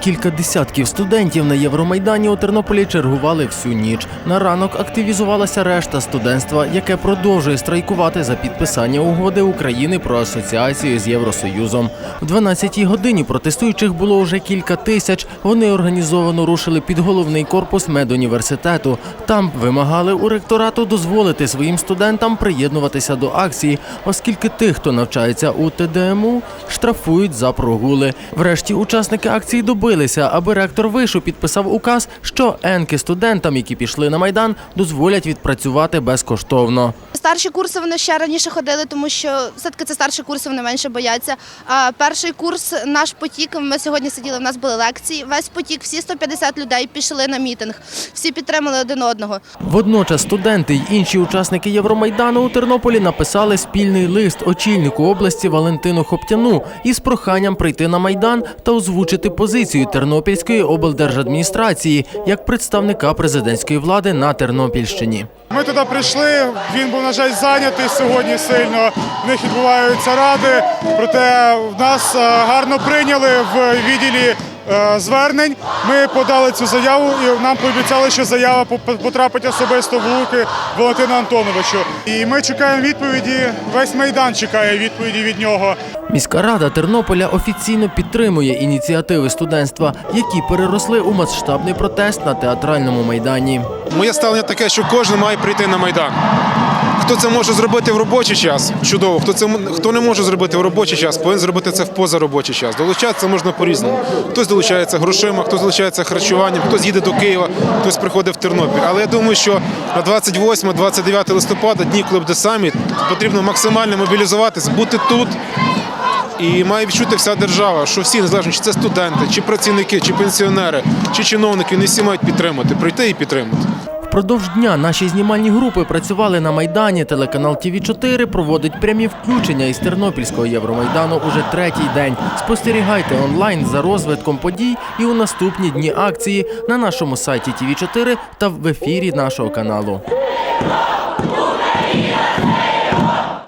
Кілька десятків студентів на Євромайдані у Тернополі чергували всю ніч. На ранок активізувалася решта студентства, яке продовжує страйкувати за підписання угоди України про асоціацію з Євросоюзом. В 12-й годині протестуючих було вже кілька тисяч. Вони організовано рушили під головний корпус медуніверситету. Там вимагали у ректорату дозволити своїм студентам приєднуватися до акції, оскільки тих, хто навчається у ТДМУ, штрафують за прогули. Врешті учасники акції добилися, аби ректор вишу підписав указ, що енки студентам, які пішли на майдан, дозволять відпрацювати безкоштовно. Старші курси вони ще раніше ходили, тому що все-таки це старші курси, вони менше бояться. А перший курс, наш потік, ми сьогодні сиділи, в нас були лекції. Весь потік, всі 150 людей пішли на мітинг. Всі підтримали один одного. Водночас студенти й інші учасники Євромайдану у Тернополі написали спільний лист очільнику області Валентину Хоптяну із проханням прийти на майдан та озвучити позицію Тернопільської облдержадміністрації як представника президентської влади на Тернопільщині. Ми туди прийшли. Він був, на жаль, зайнятий сьогодні сильно. В них відбуваються ради. Проте в нас е, гарно прийняли в відділі звернень. Ми подали цю заяву і нам пообіцяли, що заява потрапить особисто в руки Валентину Антоновичу. І ми чекаємо відповіді. Весь майдан чекає відповіді від нього. Міська рада Тернополя офіційно підтримує ініціативи студентства, які переросли у масштабний протест на театральному майдані. Моє ставлення таке, що кожен має прийти на майдан. Хто це може зробити в робочий час? Чудово. Хто це хто не може зробити в робочий час, повинен зробити це в позаробочий час. Долучатися можна по-різному. Хтось долучається грошима, хтось долучається харчуванням, хтось їде до Києва, хтось приходить в Тернопіль. Але я думаю, що на 28-29 листопада, дні, коли буде саміт, потрібно максимально мобілізуватись, бути тут. І має відчути вся держава, що всі, незалежно, чи це студенти, чи працівники, чи пенсіонери, чи чиновники, вони всі мають підтримати, прийти і підтримати. Впродовж дня наші знімальні групи працювали на майдані. Телеканал ТВ 4 проводить прямі включення із Тернопільського Євромайдану уже третій день. Спостерігайте онлайн за розвитком подій і у наступні дні акції на нашому сайті ТВ 4 та в ефірі нашого каналу.